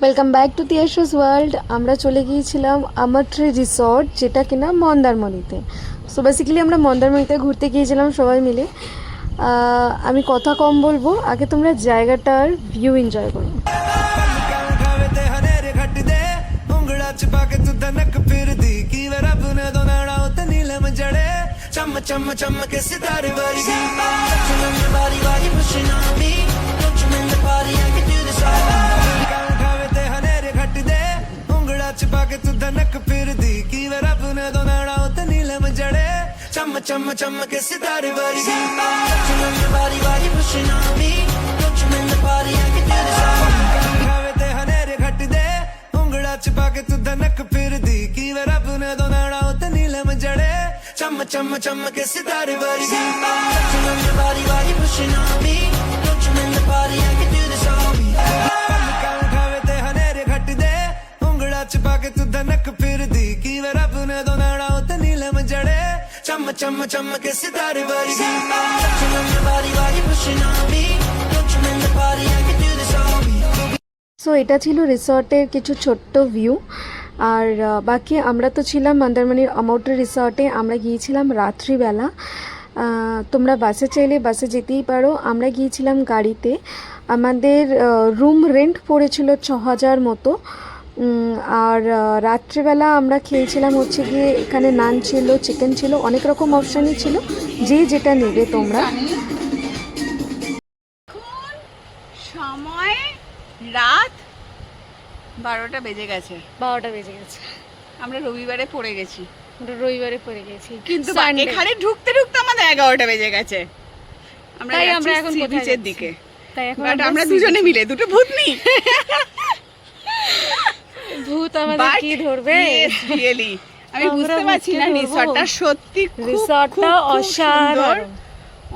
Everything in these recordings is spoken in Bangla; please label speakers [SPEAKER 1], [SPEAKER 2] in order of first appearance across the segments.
[SPEAKER 1] Welcome back to Tiyasha's world আমরা চলে গিয়েছিলাম আমাট্রি রিসর্ট যেটা কিনা মন্দারমণিতে সো বেসিক্যালি আমরা মন্দারমণিতে ঘুরতে গিয়েছিলাম সবাই মিলে আমি কথা কম বলব আগে তোমরা জায়গাটার ভিউ এনজয় করো
[SPEAKER 2] चम चम चम के सितारे বাড়ি बारी बारी ਕੇ ਤੂੰ ਦਨਕ ਫਿਰਦੀ ਕੀ ਵੇ ਰੱਬ ਨੇ ਦੋਨਾੜਾ ਉਤੇ ਨੀਲਮ ਜੜੇ? ਚਮ ਚਮ ਚਮ ਕੇ ਸਿਤਾਰੇ ਵਰਗੀ। ਚਮਨ ਵਾਰੀ ਵਾਰੀ ਪੁੱਛਣ ਆਵੀ don't you mean the party I can ਖਾਵੇ ਤੇ ਹਨੇਰੇ ਖੱਟਦੇ, ਉਂਗਲਾ ਚ ਪਾ ਕੇ ਤੂੰ ਦਨਕ ਫਿਰਦੀ ਕੀ ਵੇ ਰੱਬ ਨੇ ਦੋਨਾੜਾ ਉਤੇ ਨੀਲਮ ਜੜੇ? ਚਮ ਚਮ ਚਮ ਕੇ ਸਿਤਾਰੇ ਵਰਗੀ। ਚਮਨ ਵਾਰੀ ਵਾਰੀ ਪੁੱਛਣ ਆਵੀ ਪਾ ਕੇ ਤੂੰ ਦਨਕ ਫਿਰਦੀ ਕੀ ਵੇ ਰੱਬ ਨੇ ਦੋਨਾੜਾ ਉਤੇ ਨੀਲਮ ਜੜੇ ਚਮ ਚਮ ਚਮ ਕੇ ਸਿਤਾਰੇ ਵਰਗੀ ਚਮਨ ਵਾਰੀ ਵਾਰੀ ਪੁੱਛਣ ਆਵੀ don't you mean the party I can do this all
[SPEAKER 1] so এটা ছিল রিসর্টের কিছু ছোট্ট ভিউ আর আহ, বাকি আমরা তো ছিলাম মন্দারমণির অমৌট্রি রিসর্টে আমরা গিয়েছিলাম রাত্রিবেলা আহ, তোমরা বাসে চাইলে বাসে যেতেই পারো আমরা গিয়েছিলাম গাড়িতে আমাদের রুম রেন্ট পড়েছিল ছ হাজার মতো উম, আর রাত্রিবেলা আমরা খেয়েছিলাম হচ্ছে গিয়ে এখানে নান ছিল চিকেন ছিল অনেক রকম অপশানই ছিল। যে যেটা নেবে তোমরা।
[SPEAKER 3] সময় রাত বারোটা বেজে গেছে।
[SPEAKER 1] বারোটা বেজে গেছে।
[SPEAKER 3] আমরা রবিবারে পড়ে গেছি।
[SPEAKER 1] রবিবারে পড়ে গেছি।
[SPEAKER 3] কিন্তু এখানে ঢুকতে ঢুকতে আমাদের এগারোটা বেজে গেছে। আমরা
[SPEAKER 1] আমরা এখন যাচ্ছি?
[SPEAKER 3] দিকে।
[SPEAKER 1] তাই এখন আমরা
[SPEAKER 3] আমরা দুজনে মিলে দুটো ভূতনি।
[SPEAKER 1] ভূত আমাদের কি ধরবে?
[SPEAKER 3] রিয়েলি আমি বুঝতে পারছি না রিসর্টটা সত্যি
[SPEAKER 1] রিসর্টটা। অসাধারণ।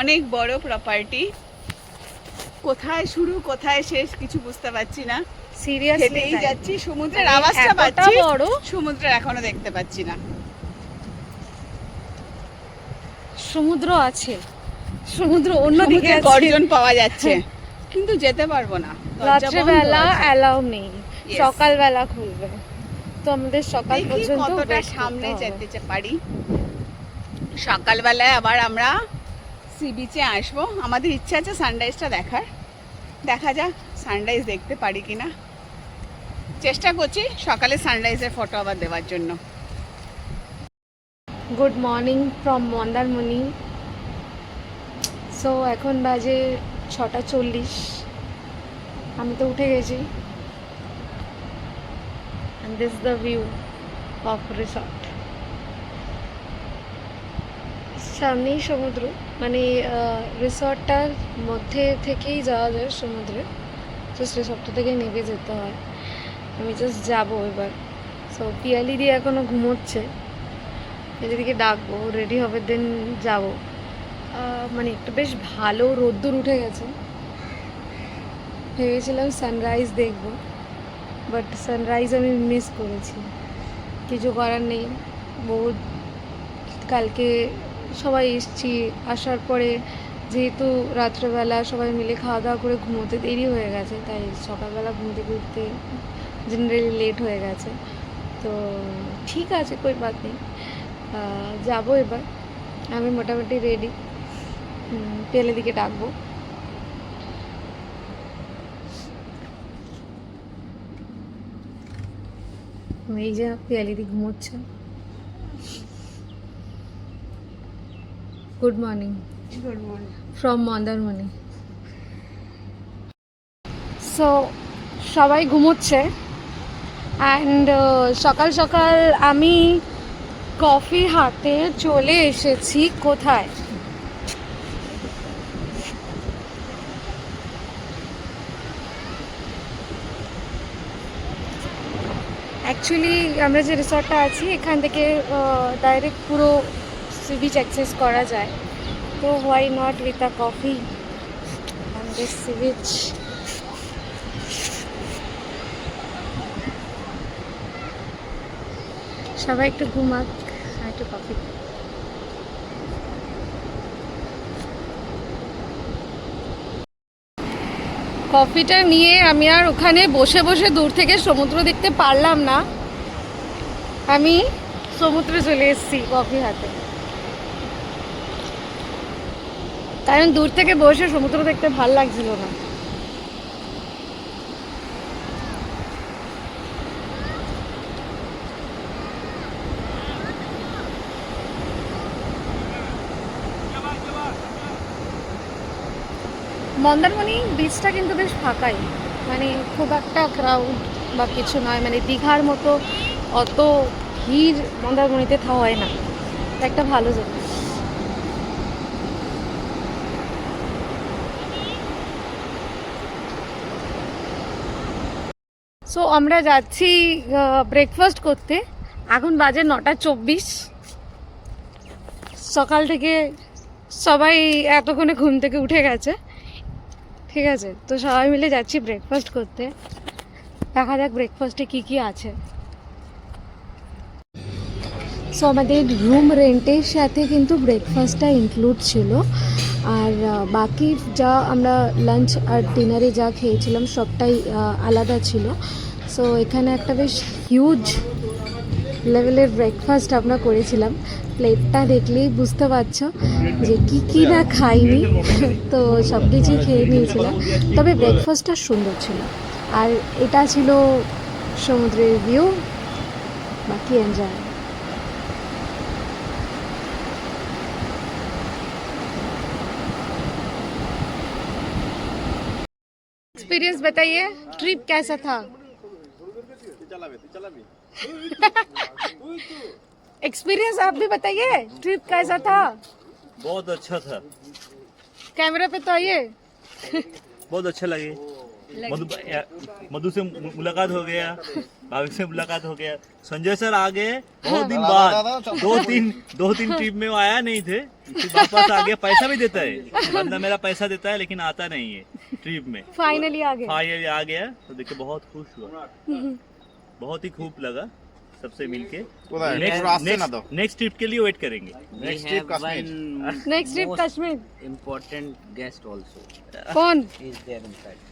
[SPEAKER 3] অনেক বড় প্রপার্টি কোথায় শুরু কোথায় শেষ কিছু বুঝতে পারছি না।
[SPEAKER 1] সিরিয়াসলি
[SPEAKER 3] যাচ্ছি সমুদ্রের আওয়াজটা পাচ্ছি
[SPEAKER 1] বড়।
[SPEAKER 3] সমুদ্র এখনও দেখতে পাচ্ছি না।
[SPEAKER 1] সমুদ্র আছে। সমুদ্র অন্যদিকে
[SPEAKER 3] গর্জন পাওয়া যাচ্ছে। কিন্তু যেতে পারব না।
[SPEAKER 1] রাত্রেবেলা অ্যালাউ নেই. সকালবেলা খুলবে। তো আমাদের সকাল পর্যন্ত
[SPEAKER 3] কতটা সামনে যেতে পারি। সকালবেলায় আবার আমরা সি বিচে আসব। আমাদের ইচ্ছা আছে সানরাইজটা দেখার। দেখা যাক সানরাইজ দেখতে পারি কিনা। চেষ্টা করছি সকালে সানরাইজের ফটো আবার দেওয়ার জন্য।
[SPEAKER 1] Good morning from Mandarmani so এখন বাজে ছটা চল্লিশ। আমি তো উঠে গেছি। And this the view of resort সামনেই সমুদ্র মানে রিসর্টটার মধ্যে থেকেই যাওয়া যায় সমুদ্রে। জাস্ট রিসর্টটা থেকে নেমে যেতে হয়। আমি জাস্ট যাব এবার। সো পিয়ালি দিয়ে এখনও ঘুমোচ্ছে। দিদিকে ডাকবো রেডি হবে দেন যাব। মানে একটু বেশ ভালো রোদ্দুর উঠে গেছে। ভেবেছিলাম সানরাইজ দেখব। বাট সানরাইজ আমি মিস করেছি। কিছু করার নেই। বহুত কালকে সবাই এসছি, আসার পরে যেহেতু রাত্রেবেলা সবাই মিলে খাওয়া দাওয়া করে ঘুমোতে দেরি হয়ে গেছে, তাই সকালবেলা ঘুম থেকে উঠতে জেনারেলি লেট হয়ে গেছে। তো ঠিক আছে, কই বাদ নেই। যাব এবার। আমি মোটামুটি রেডি পেলে দিকে ডাকবো। এই যে পিয়ালিদি ঘুমোচ্ছে। Good morning good morning from Mandarmani so সবাই ঘুমোচ্ছে। অ্যান্ড সকাল সকাল আমি কফি হাতে চলে এসেছি কোথায়? অ্যাকচুয়ালি আমরা যে রিসর্টটা আছি, এখান থেকে ডাইরেক্ট পুরো সি বিচ অ্যাক্সেস করা যায়। তো why not with a coffee sea beach সবাই একটু ঘুমাক একটু কফি কফিটা নিয়ে আমি আর ওখানে বসে বসে দূর থেকে সমুদ্র দেখতে পারলাম না। আমি সমুদ্রে চলে এসেছি কফি হাতে। কারণ দূর থেকে বসে সমুদ্র দেখতে ভালো লাগছিল না। মন্দারমণি বিচটা কিন্তু বেশ ফাঁকাই। মানে খুব একটা ক্রাউড বা কিছু নয় মানে দীঘার মতো অত ভিড় মন্দারমণিতে থা হয় না। একটা ভালো জিনিস সো আমরা যাচ্ছি ব্রেকফাস্ট করতে। এখন বাজে নটা চব্বিশ। সকাল থেকে সবাই এতক্ষণে ঘুম থেকে উঠে গেছে। ঠিক আছে? তো সবাই মিলে যাচ্ছি ব্রেকফাস্ট করতে। দেখা যাক ব্রেকফাস্টে কি কি আছে। সো আমাদের রুম রেন্টের সাথে কিন্তু ব্রেকফাস্টটা ইনক্লুড ছিল। আর বাকি যা আমরা লাঞ্চ আর ডিনারে যা খেয়েছিলাম সবটাই আলাদা ছিল। সো এখানে একটা বেশ হিউজ লেভেলের ব্রেকফাস্ট আমরা করেছিলাম প্লেটটা দেখলেই বুঝতে পারছো যে কি কি না খাইনি তো সব কিছুই খেয়ে নিয়েছিলাম তবে ব্রেকফাস্টটা সুন্দর ছিল আর এটা ছিল সমুদ্রের ভিউ বাকি এনজয় एक्सपीरियंस बताइए ट्रिप कैसा था एक्सपीरियंस आप भी बताइए ट्रिप कैसा था?
[SPEAKER 4] बहुत अच्छा था।
[SPEAKER 1] कैमरा पे तो आइए।
[SPEAKER 4] बहुत अच्छा लगे। मधु मधु से मुलाकात हो गया भाविक से मुलाकात हो गया। संजय सर आ गए बहुत दिन बाद। दो तीन दो तीन ट्रिप में वो आया नहीं थे वापस आ गया पैसा भी देता है। बंदा मेरा पैसा देता है लेकिन आता नहीं है ट्रिप में।
[SPEAKER 1] फाइनली आ गए
[SPEAKER 4] हाँ ये आ गया तो देखिए बहुत खुश हुआ। बहुत ही खूब लगा सबसे मिलके। नेक्स्ट ट्रिप के लिए वेट करेंगे।
[SPEAKER 5] Next trip Kashmir
[SPEAKER 1] next
[SPEAKER 6] trip
[SPEAKER 1] Kashmir
[SPEAKER 6] important guest also
[SPEAKER 1] कौन?
[SPEAKER 6] इज़
[SPEAKER 4] देयर इनफैक्ट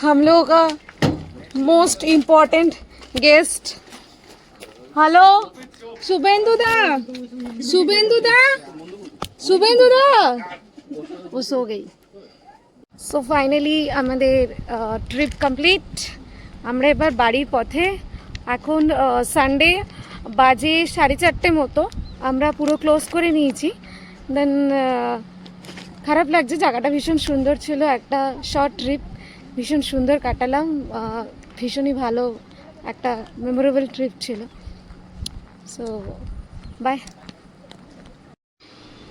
[SPEAKER 1] हम लोगों का most important guest hello Shubhendu da? Shubhendu da? Shubhendu da? वो सो गई। সো ফাইনালি আমাদের ট্রিপ কমপ্লিট আমরা এবার বাড়ির পথে। এখন সানডে বাজে সাড়ে চারটে মতো। আমরা পুরো ক্লোজ করে নিয়েছি। দেন খারাপ লাগছে, জায়গাটা ভীষণ সুন্দর ছিল। একটা শর্ট ট্রিপ ভীষণ সুন্দর কাটালাম। ভীষণই ভালো একটা মেমোরেবল ট্রিপ ছিল। সো বাই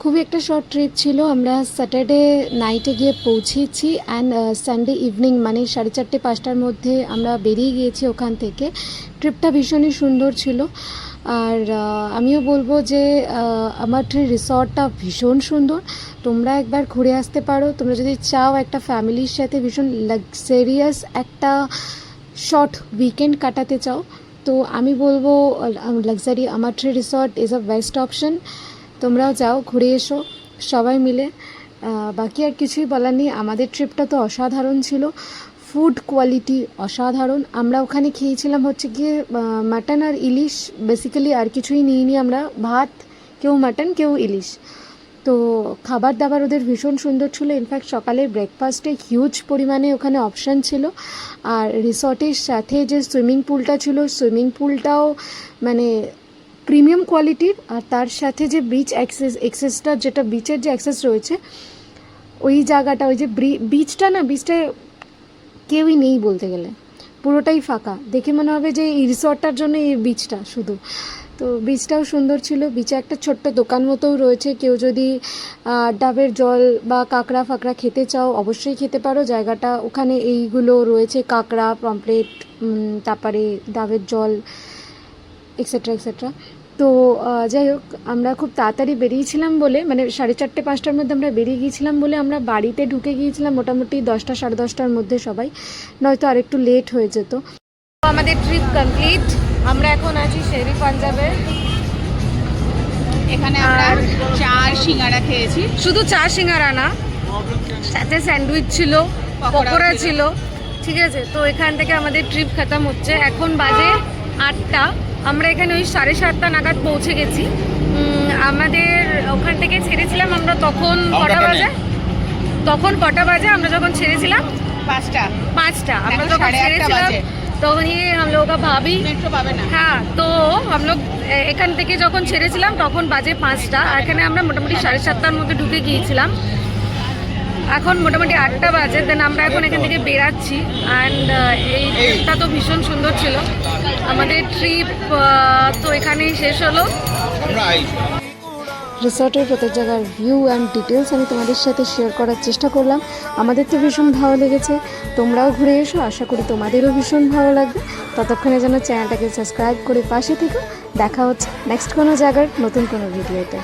[SPEAKER 1] খুবই একটা শর্ট ট্রিপ ছিল। আমরা স্যাটারডে নাইটে গিয়ে পৌঁছেছি অ্যান্ড সানডে ইভিনিং মানে সাড়ে চারটে পাঁচটার মধ্যে আমরা বেরিয়ে গিয়েছি ওখান থেকে। ট্রিপটা ভীষণই সুন্দর ছিল। আর আমিও বলব যে আহ, আমার রিসর্টটা ভীষণ সুন্দর। তোমরা একবার ঘুরে আসতে পারো। তোমরা যদি চাও একটা ফ্যামিলির সাথে ভীষণ লাক্সারিয়াস একটা শর্ট উইকেন্ড কাটাতে চাও তো আমি বলব লাক্সারি আমার tree resort is a best option তোমরাও যাও, ঘুরে এসো, সবাই মিলে। বাকি আর কিছুই বলার নেই। আমাদের ট্রিপটা তো অসাধারণ ছিল। ফুড কোয়ালিটি অসাধারণ। আমরা ওখানে খেয়েছিলাম হচ্ছে গিয়ে মাটন আর ইলিশ। বেসিক্যালি আর কিছুই নিইনি আমরা। ভাত, কেউ মাটন, কেউ ইলিশ। তো খাবার দাবার ওদের ভীষণ সুন্দর ছিল। ইনফ্যাক্ট সকালের ব্রেকফাস্টে হিউজ পরিমাণে ওখানে অপশান ছিল। আর রিসর্টের সাথে যে সুইমিং পুলটা ছিল সুইমিং পুলটাও মানে প্রিমিয়াম কোয়ালিটির আর তার সাথে যে বিচ অ্যাক্সেস অ্যাক্সেসটা যেটা বিচের যে অ্যাক্সেস রয়েছে, ওই জায়গাটা, ওই যে বিচটা না বিচটা কেউই নেই বলতে গেলে। পুরোটাই ফাঁকা। দেখে মনে হবে যে এই রিসর্টটার জন্য এই বিচটা শুধু। তো বিচটাও সুন্দর ছিল। বিচে একটা ছোট্ট দোকান মতোও রয়েছে। কেউ যদি ডাবের জল বা কাঁকড়া ফাঁকড়া খেতে চাও, অবশ্যই খেতে পারো। জায়গাটা ওখানে এইগুলো রয়েছে। কাঁকড়া পমপ্লেট তারপরে ডাবের জল এক্সেট্রা এক্সেট্রা তো যাই হোক আমরা খুব তাড়াতাড়ি বেরিয়েছিলাম বলে মানে সাড়ে চারটে পাঁচটার মধ্যে আমরা বেরিয়ে গিয়েছিলাম বলে আমরা বাড়িতে ঢুকে গিয়েছিলাম মোটামুটি দশটা সাড়ে দশটার মধ্যে সবাই। নয়তো আরেকটু লেট হয়ে যেত। আমাদের ট্রিপ কমপ্লিট আমরা এখন আছি শেরি পাঞ্জাবে
[SPEAKER 3] এখানে আমরা
[SPEAKER 1] আর-
[SPEAKER 3] চা আর সিঙ্গারা খেয়েছি।
[SPEAKER 1] শুধু চা সিঙ্গারা না সাথে স্যান্ডউইচ ছিল পকোড়া
[SPEAKER 3] ছিল।
[SPEAKER 1] ছিল। ঠিক আছে তো এখান থেকে আমাদের ট্রিপ খতম হচ্ছে। এখন বাজে আটটা। আমরা এখানে ওই সাড়ে সাতটা নাগাদ পৌঁছে গেছি। আমাদের ওখান থেকে ছেড়েছিলাম আমরা তখন কটা বাজে? তখন কটা বাজে? আমরা যখন ছেড়েছিলাম?
[SPEAKER 3] পাঁচটা।
[SPEAKER 1] পাঁচটা।
[SPEAKER 3] আমরা যখন
[SPEAKER 1] ছেড়েছিলাম তখন
[SPEAKER 3] ইয়ে ওকে ভাবি।
[SPEAKER 1] হ্যাঁ তো আমরা এখান থেকে যখন ছেড়েছিলাম তখন বাজে পাঁচটা। এখানে আমরা মোটামুটি সাড়ে সাতটার মধ্যে ঢুকে গিয়েছিলাম। এখন মোটামুটি আটটা বাজে দেন আমরা এখন এখান থেকে বেরাচ্ছি অ্যান্ড এই ট্রিপটা তো ভীষণ সুন্দর ছিল। আমাদের ট্রিপ তো এখানেই শেষ হলো।
[SPEAKER 5] রিসর্টের প্রত্যেক জায়গার ভিউ অ্যান্ড ডিটেলস আমি তোমাদের সাথে শেয়ার করার চেষ্টা করলাম। আমাদের তো ভীষণ ভালো লেগেছে। তোমরাও ঘুরে এসো, আশা করি তোমাদেরও ভীষণ ভালো লাগবে। ততক্ষণে যেন চ্যানেলটাকে সাবস্ক্রাইব করে পাশে থেকো। দেখা হচ্ছে নেক্সট কোনো জায়গার নতুন কোনো ভিডিওতে